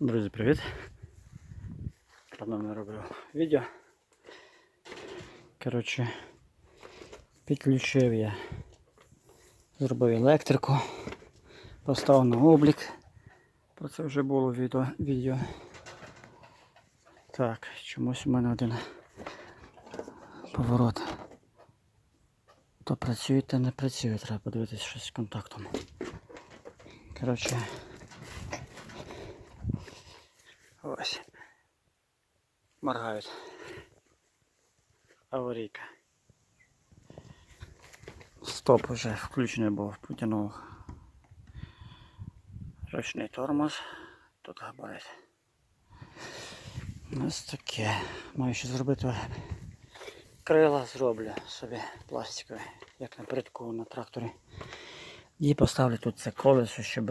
Друзі, привіт! Давно не робив відео. Коротше, підключив я, зробив електрику, поставив на облік. Про це вже було відео. відео. Так, чомусь у мене один поворот. То працює, то не працює, треба подивитися щось з контактом. Коротше. Ось. Моргають. Аварійка. Стоп вже включений був, потягнув ручний тормоз. Тут габарит. Ось таке. Маю ще зробити крила зроблю собі пластикові, як на напередку на тракторі. І поставлю тут це колесо, щоб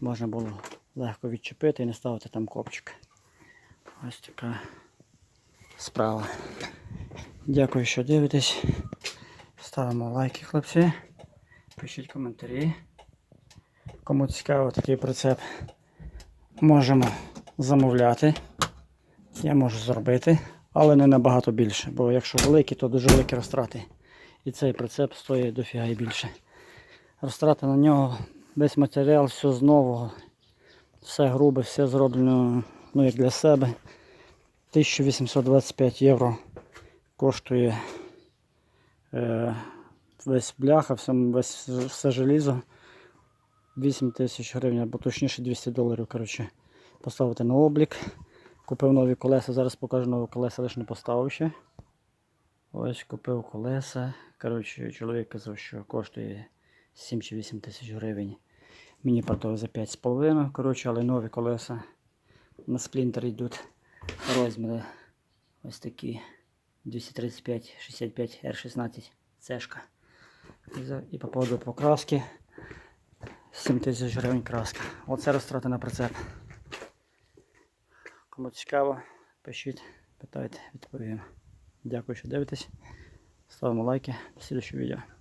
можна було легко відчепити і не ставити там копчик. Ось така справа. Дякую, що дивитесь. Ставимо лайки, хлопці. Пишіть коментарі. Кому цікаво такий прицеп, можемо замовляти. Я можу зробити, але не набагато більше, бо якщо великі, то дуже великі розтрати. І цей прицеп стоїть дофіга і більше. Розтрати на нього весь матеріал, все з нового, все грубе, все зроблено ну, як для себе. 1825 євро коштує е, весь бляха, все, весь, все желізо. 8 тисяч гривень, або точніше 200 доларів. Коротше, поставити на облік. Купив нові колеса, зараз покажу нові колеса, лише не поставив ще. Ось купив колеса. Коротше, чоловік казав, що коштує 7 чи 8 тисяч гривень. Мені продали за 5,5, коротше, але нові колеса на сплінтер йдуть розміри ось такі 235 65 R16 цешка. І, по поводу покраски 7 тисяч гривень краска. Оце розтрати на прицеп. Кому цікаво, пишіть, питайте, відповім. Дякую, що дивитесь. Ставимо лайки. До слідчого відео.